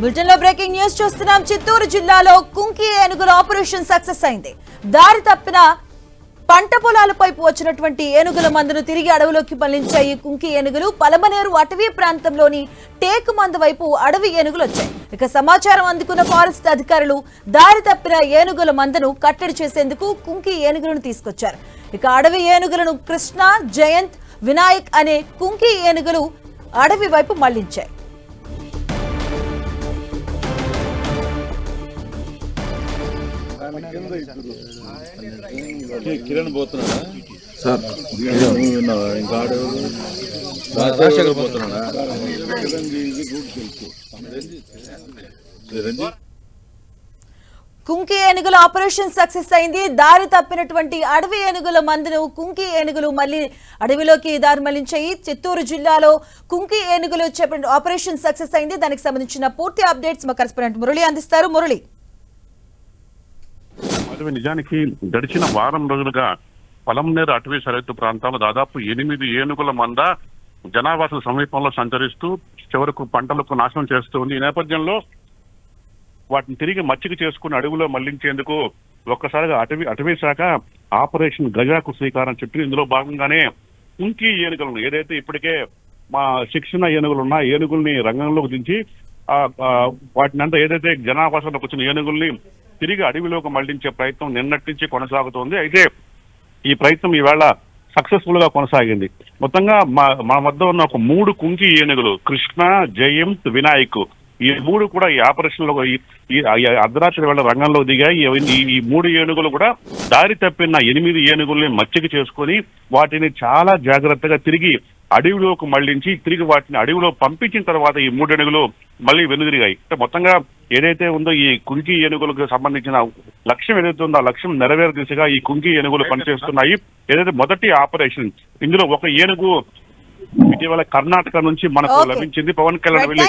బులెటిన్లో breaking news చూస్తున్నాం. చిత్తూరు జిల్లాలో కుంకి ఏనుగుల ఆపరేషన్ సక్సెస్ అయింది. దారి తప్పిన పంట పొలాలపై వచ్చినటువంటి ఏనుగుల మందును తిరిగి అడవిలోకి మళ్ళించాయి కుంకి ఏనుగులు. పలమనేరు అటవీ ప్రాంతంలోని టేకు మందు వైపు అడవి ఏనుగులు వచ్చాయి. ఇక సమాచారం అందుకున్న ఫారెస్ట్ అధికారులు దారి తప్పిన ఏనుగుల మందను కట్టడి చేసేందుకు కుంకి ఏనుగులను తీసుకొచ్చారు. ఇక అడవి ఏనుగులను కృష్ణ జయంత్ వినాయక్ అనే కుంకి ఏనుగులు అడవి వైపు మళ్ళించాయి. కిరణ్ పోతున్నాడా సార్ ఇంకా రాజశేఖర్ పోతున్నాడా రంజిత్ కుంకి ఏనుగుల ఆపరేషన్ సక్సెస్ అయింది. దారి తప్పినటువంటి అడవి ఏనుగుల మందును కుంకి ఏనుగులు మళ్ళీ అడవిలోకి దారి మళ్ళించాయి చిత్తూరు జిల్లాలో కుంకి ఏనుగులు చెప్పిన ఆపరేషన్ సక్సెస్ అయింది. దానికి సంబంధించిన పూర్తి అప్డేట్స్ మా కరెస్పాండెంట్ మురళి అందిస్తారు. మురళి. అటవీ నిజానికి గడిచిన వారం రోజులుగా పలంనేరు అటవీ సరిహద్దు ప్రాంతాల్లో దాదాపు ఎనిమిది ఏనుగుల మంద జనావాస సమీపంలో సంచరిస్తూ చివరకు పంటలకు నాశనం చేస్తూ ఉంది. ఈ నేపథ్యంలో వాటిని తిరిగి మచ్చిక చేసుకుని అడవిలో మళ్ళించేందుకు ఒక్కసారిగా అటవీ అటవీ శాఖ ఆపరేషన్ గజాకు శ్రీకారం చుట్టూ ఇందులో భాగంగానే కుంకీ ఏనుగులను ఏదైతే ఇప్పటికే మా శిక్షణ ఏనుగులు ఉన్న ఏనుగుల్ని రంగంలోకి దించి వాటిని అంతా ఏదైతే జనావాసంలోకి వచ్చిన ఏనుగుల్ని తిరిగి అడవిలోకి మళ్ళించే ప్రయత్నం నిన్నటి నుంచి కొనసాగుతోంది. అయితే ఈ ప్రయత్నం ఈవేళ సక్సెస్ఫుల్గా కొనసాగింది. మొత్తంగా మా మా వద్ద ఉన్న ఒక మూడు కుంకి ఏనుగులు కృష్ణ జయంత్ వినాయక్ ఈ మూడు కూడా ఈ ఆపరేషన్లో ఈ- అర్ధరాత్రి వేళ రంగంలో దిగాయి. ఈ ఈ మూడు ఏనుగులు కూడా దారి తప్పిన ఎనిమిది ఏనుగుల్ని మచ్చిక చేసుకొని వాటిని చాలా జాగ్రత్తగా తిరిగి అడవిలోకి మళ్ళించి తిరిగి వాటిని అడవిలో పంపించిన తర్వాత ఈ మూడు ఏనుగులు మళ్ళీ వెనుదిరిగాయి. అంటే మొత్తంగా ఏదైతే ఉందో ఈ కుంకి ఏనుగులకు సంబంధించిన లక్ష్యం ఏదైతే ఉందో ఆ లక్ష్యం నెరవేరు దిశగా ఈ కుంకి ఏనుగులు పనిచేస్తున్నాయి. ఏదైతే మొదటి ఆపరేషన్ ఇందులో ఒక ఏనుగు ఇటీవల కర్ణాటక నుంచి మనకు. లభించింది. పవన్ కళ్యాణ్ వెళ్ళి